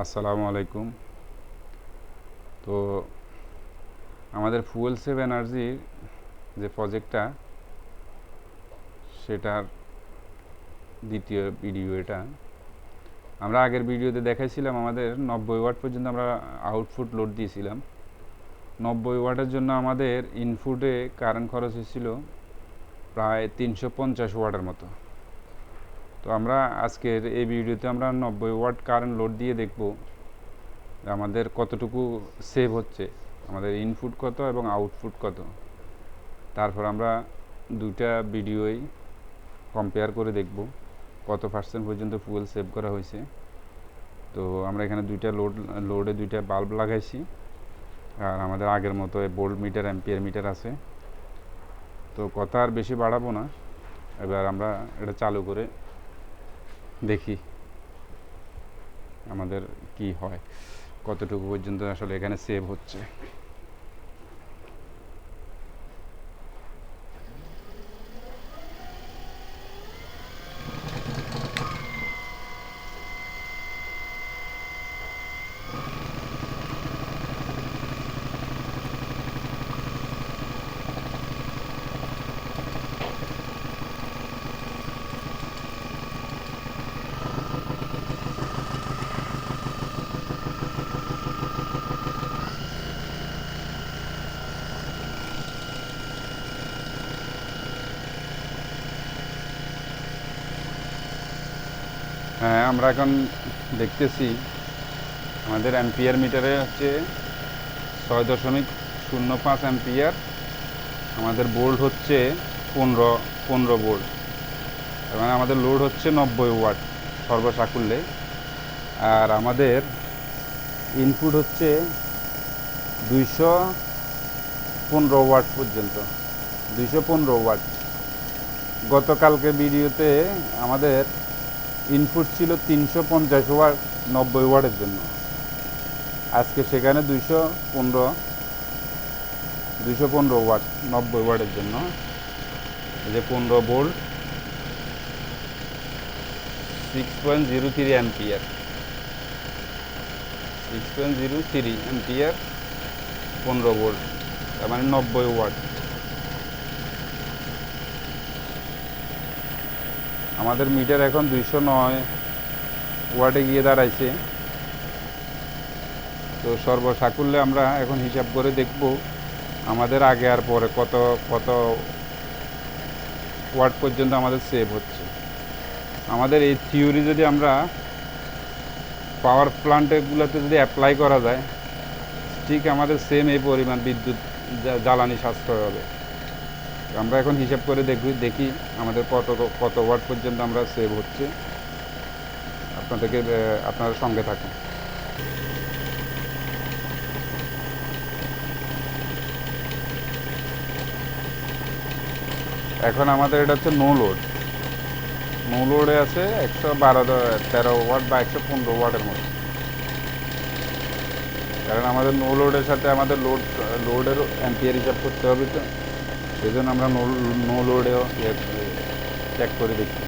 আসসালামু আলাইকুম। তো আমাদের ফুয়েল সেভ এনার্জির যে প্রজেক্টটা সেটার দ্বিতীয় ভিডিও এটা। আমরা আগের ভিডিওতে দেখাইছিলাম আমাদের নব্বই ওয়াট পর্যন্ত আমরা আউটপুট লোড দিয়েছিলাম। নব্বই ওয়াটের জন্য আমাদের ইনপুটে কারেন্ট খরচ হয়েছিল প্রায় তিনশো পঞ্চাশ ওয়াটের মতো। তো আমরা আজকের এই ভিডিওতে আমরা নব্বই ওয়াট কারেন্ট লোড দিয়ে দেখব আমাদের কতটুকু সেভ হচ্ছে, আমাদের ইনপুট কত এবং আউটপুট কত। তারপর আমরা দুইটা ভিডিওই কম্পেয়ার করে দেখব কত পার্সেন্ট পর্যন্ত ফুয়েল সেভ করা হয়েছে। তো আমরা এখানে দুইটা লোড লোডে দুইটা বাল্ব লাগাইছি আর আমাদের আগের মতো বোল্ড মিটার অ্যাম্পিয়ার মিটার আছে। তো কথা আর বেশি বাড়াবো না। এবার আমরা এটা চালু করে দেখি আমাদের কি হয় কতটুকু পর্যন্ত আসলে এখানে সেভ হচ্ছে। হ্যাঁ আমরা এখন দেখতেছি আমাদের অ্যাম্পিয়ার মিটারে হচ্ছে ছয় দশমিক শূন্য পাঁচ অ্যাম্পিয়ার আমাদের বোল্ট হচ্ছে পনেরো পনেরো বোল্ট তার মানে আমাদের লোড হচ্ছে নব্বই ওয়াট সর্বসাকুল্যে, আর আমাদের ইনপুট হচ্ছে দুইশো পনেরো ওয়াট পর্যন্ত, দুইশো পনেরো ওয়াট গতকালকে ভিডিওতে আমাদের ইনপুট ছিল তিনশো পঞ্চাশ ওয়াট, নব্বই ওয়াটের জন্য। আজকে সেখানে দুইশো পনেরো দুইশো পনেরো ওয়াট, নব্বই ওয়াটের জন্য। যে পনেরো volt six point zero three ampere six point zero three ampere পনেরো বোল্ট তার মানে নব্বই ওয়াট। আমাদের মিটার এখন দুইশো নয় ওয়াটে গিয়ে দাঁড়াইছে। তো সর্বসাকুল্যে আমরা এখন হিসাব করে দেখব আমাদের আগে আর পরে কত কত ওয়াট পর্যন্ত আমাদের সেভ হচ্ছে। আমাদের এই থিওরি যদি আমরা পাওয়ার প্লান্টগুলোতে যদি অ্যাপ্লাই করা যায়, ঠিক আমাদের সেম এই পরিমাণ বিদ্যুৎ জ্বালানি সাশ্রয় হবে। আমরা এখন হিসাব করে দেখি দেখি আমাদের কত কত ওয়ার্ড পর্যন্ত আমরা সেভ হচ্ছে। আপনাদেরকে আপনারা সঙ্গে থাকুন। এখন আমাদের এটা হচ্ছে নো লোড নো লোডে আছে একশো বারো, তেরো ওয়াট বা একশো পনেরো ওয়াটের মতো। কারণ আমাদের নো লোডের সাথে আমাদের লোড লোডের অ্যাম্পিয়ার হিসাব করতে হবে তো। সেই জন্য আমরা নো নো লোডেও চেক করে দেখি।